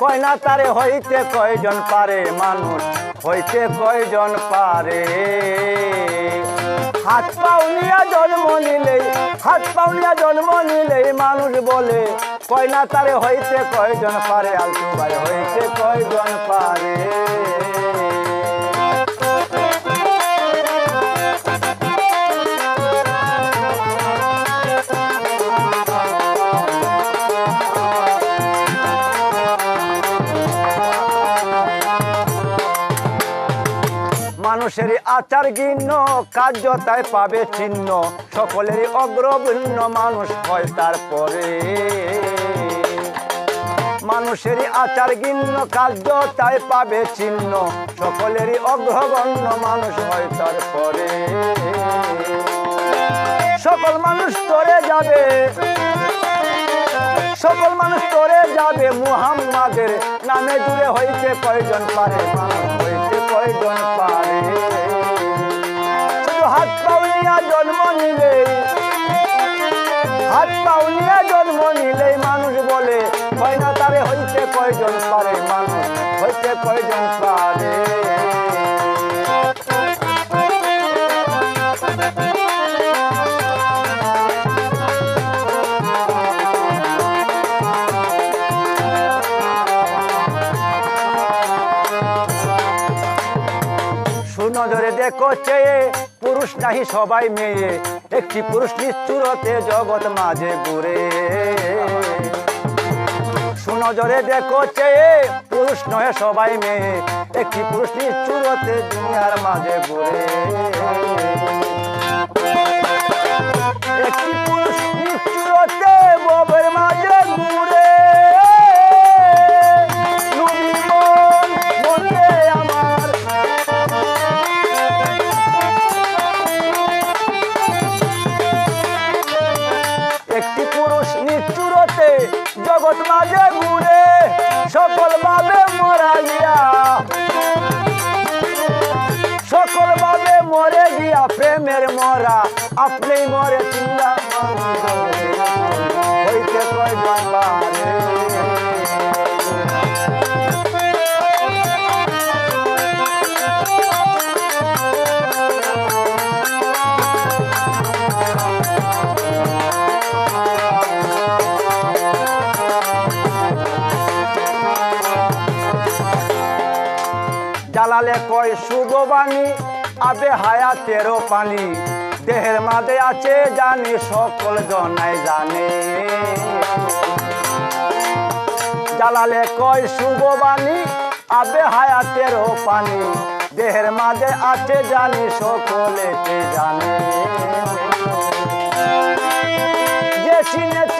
কয় না তারে হইতে কয়জন পারে? মানুষ হইতে কয়জন পারে? হাত পাউনিয়া জন্ম নিলে হাত পাউনিয়া জন্ম নিলে মানুষ বলে কয়না তারে হইতে কয়জন পারে? আলতু ভাই, হইতে কয়জন পারে? মানুষের আচার গিন্ন কার্য তাই পাবে চিহ্ন সকলেরই অগ্রগণ্য মানুষ হয় তারপরে। মানুষেরই আচার গিন্ন কার্য তাই পাবে চিহ্ন সকলেরই অগ্রগণ্য মানুষ হয় তারপরে। সকল মানুষ তরে যাবে। সকল মানুষ তরে যাবে মুহাম্মাদের। নামে জুড়ে হইতে কয়জন পারে মানুষ? পাউলিয়া জন্ম নিলেই মানুষ বলে? হয় না তারে হইতে কয়জন পারে মানুষ? হইতে কয়জন পারে? সুনজরে দেখো চেয়ে, পুরুষ নাহি সবাই মেয়ে। একটি পুরুষ নিশ্চুরতে জগৎ মাঝে ঘুরে। সুনজরে দেখো চেয়ে পুরুষ নয় সবাই মেয়ে, একটি পুরুষ নিশ্চুরতে দুনিয়ার মাঝে ঘুরে। জগৎ মাঝে ঘুরে সকল ভাবে মরা গিয়া। সকল ভাবে মরে গিয়া প্রেমের মরা, আপনি মরে চিন্তা হইতে কয় জালালে কয় শুভবাণী আবে হায়াতেরও পানি দেহের মাঝে আছে জানি, সকল জনাই জানে। জালালে কয় শুভবাণী আবে হায়াতেরও পানি দেহের মাঝে আছে জানি সকলেতে জানে। যে চিনেছে